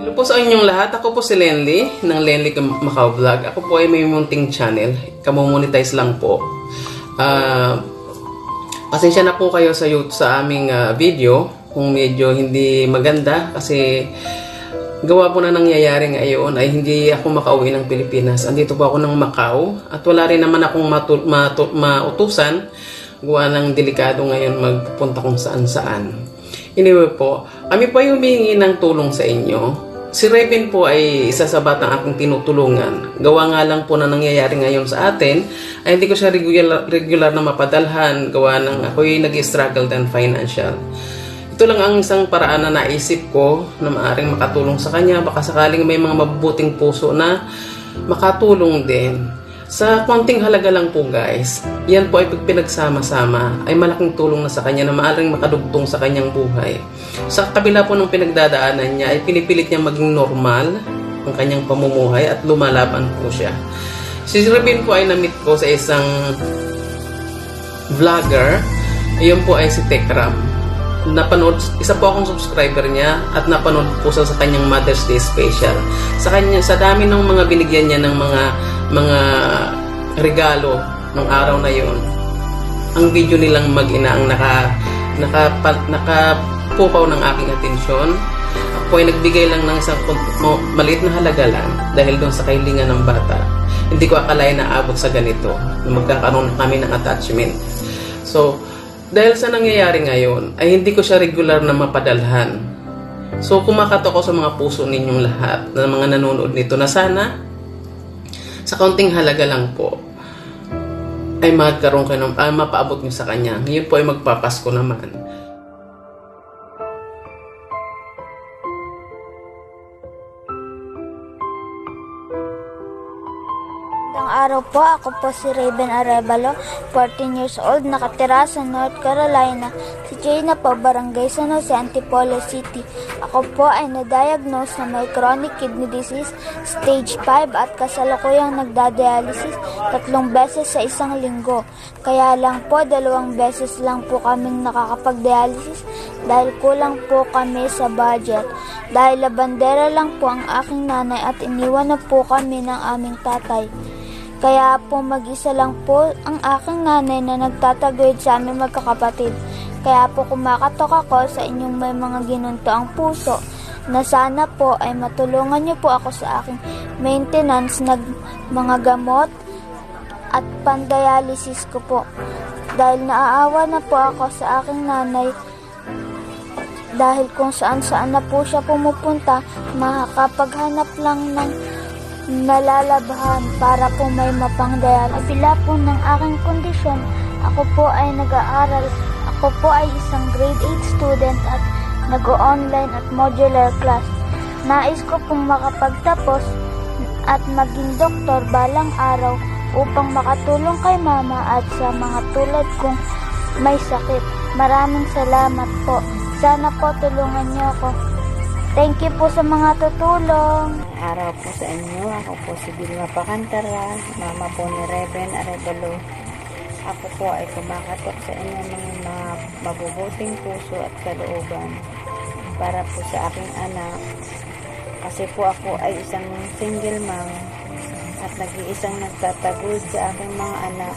Hello po sa inyong lahat. Ako po si Lenly ng Lenly Macau Vlog. Ako po ay may munting channel. Kamomonetize lang po. Ah, pasensya na po kayo sa sa aming ah, video kung medyo hindi maganda kasi gawa po na nangyayari ngayon ay hindi ako makauwi ng Pilipinas. Andito po ako ng Macau at wala rin naman akong matu- matu- mautusan gawa ng delikado ngayon magpupunta kung saan saan. Anyway po, kami po ay humingi ng tulong sa inyo. Si Raven po ay isa sa batang aking tinutulungan. Gawa nga lang po na nangyayari ngayon sa atin, ay hindi ko siya regular, regular na mapadalhan. Gawa ng ako'y nag-struggle din financial. Ito lang ang isang paraan na naisip ko na maaring makatulong sa kanya. Baka sakaling may mga mabubuting puso na makatulong din. Sa konting halaga lang po guys, yan po ay pinagsama-sama ay malaking tulong na sa kanya na maaaring makadugtong sa kanyang buhay. Sa kabila po ng pinagdadaanan niya ay pinipilit niya maging normal ang kanyang pamumuhay at lumalaban po siya. Si Rabin po ay namit ko sa isang vlogger. Ayun po ay si Tekram. Napanood, isa po akong subscriber niya at napanood po sa, sa kanyang Mother's Day special. Sa kanya, sa dami ng mga binigyan niya ng mga mga regalo ng araw na yon. Ang video nilang mag-ina ang naka naka nakapukaw ng aking atensyon. Ako ay nagbigay lang ng isang maliit na halaga lang dahil doon sa kailingan ng bata. Hindi ko akalain na abot sa ganito na magkakaroon kami ng attachment. So, dahil sa nangyayari ngayon, ay hindi ko siya regular na mapadalhan. So, kumakato ko sa mga puso ninyong lahat na mga nanonood nito na sana sa kaunting halaga lang po ay magkaroon kayo ng, ay mapaabot nyo sa kanya. Ngayon po ay magpapasko naman. Magandang araw po, ako po si Raven Arevalo, 14 years old, nakatira sa North Carolina. Si Jane na po, Barangay San Jose, Antipolo City. Ako po ay na-diagnose na may chronic kidney disease, stage 5 at kasalukuyang nagdadialysis tatlong beses sa isang linggo. Kaya lang po, dalawang beses lang po kaming nakakapag-dialysis dahil kulang po kami sa budget. Dahil labandera lang po ang aking nanay at iniwan na po kami ng aming tatay. Kaya po mag-isa lang po ang aking nanay na nagtataguyod sa aming magkakapatid. Kaya po kumakatok ako sa inyong may mga ginunto ang puso na sana po ay matulungan niyo po ako sa aking maintenance ng mga gamot at pandialysis ko po. Dahil naaawa na po ako sa aking nanay dahil kung saan saan na po siya pumupunta, makakapaghanap lang ng nalalabhan para po may mapangdayal. Kapila po ng aking kondisyon, ako po ay nag-aaral. Ako po ay isang grade 8 student at nag-online at modular class. Nais ko pong makapagtapos at maging doktor balang araw upang makatulong kay mama at sa mga tulad kong may sakit. Maraming salamat po. Sana po tulungan niyo ako. Thank you po sa mga tutulong. araw po sa inyo. Ako po si Vilma Pacantara, mama po ni Reven Arevalo. Ako po ay kumakatok sa inyo ng mga mabubuting puso at kalooban para po sa aking anak. Kasi po ako ay isang single mom at nag-iisang nagtatagod sa aking mga anak.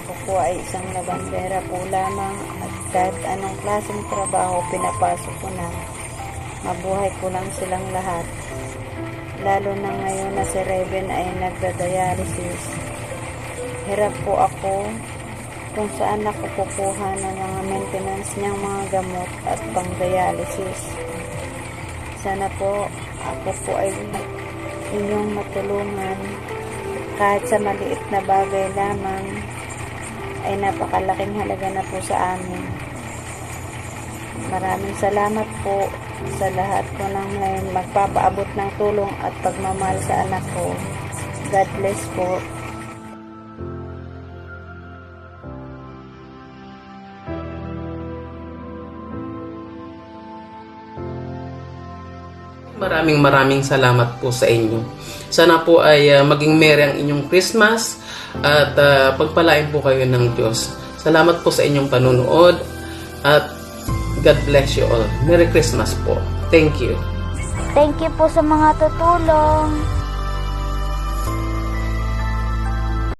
Ako po ay isang labandera po lamang at kahit anong klaseng trabaho pinapasok ko na. Mabuhay ko lang silang lahat lalo na ngayon na si Reven ay nagda-dialysis. Hirap po ako kung saan ako kukuha ng mga maintenance niyang mga gamot at pang-dialysis. Sana po ako po ay inyong matulungan kahit sa maliit na bagay lamang ay napakalaking halaga na po sa amin. Maraming salamat po sa lahat ko ng may magpapaabot ng tulong at pagmamahal sa anak ko. God bless po. Maraming maraming salamat po sa inyo. Sana po ay ah, maging merry ang inyong Christmas at ah, pagpalain po kayo ng Diyos. Salamat po sa inyong panunood at God bless you all. Merry Christmas po. Thank you. Thank you po sa mga tutulong.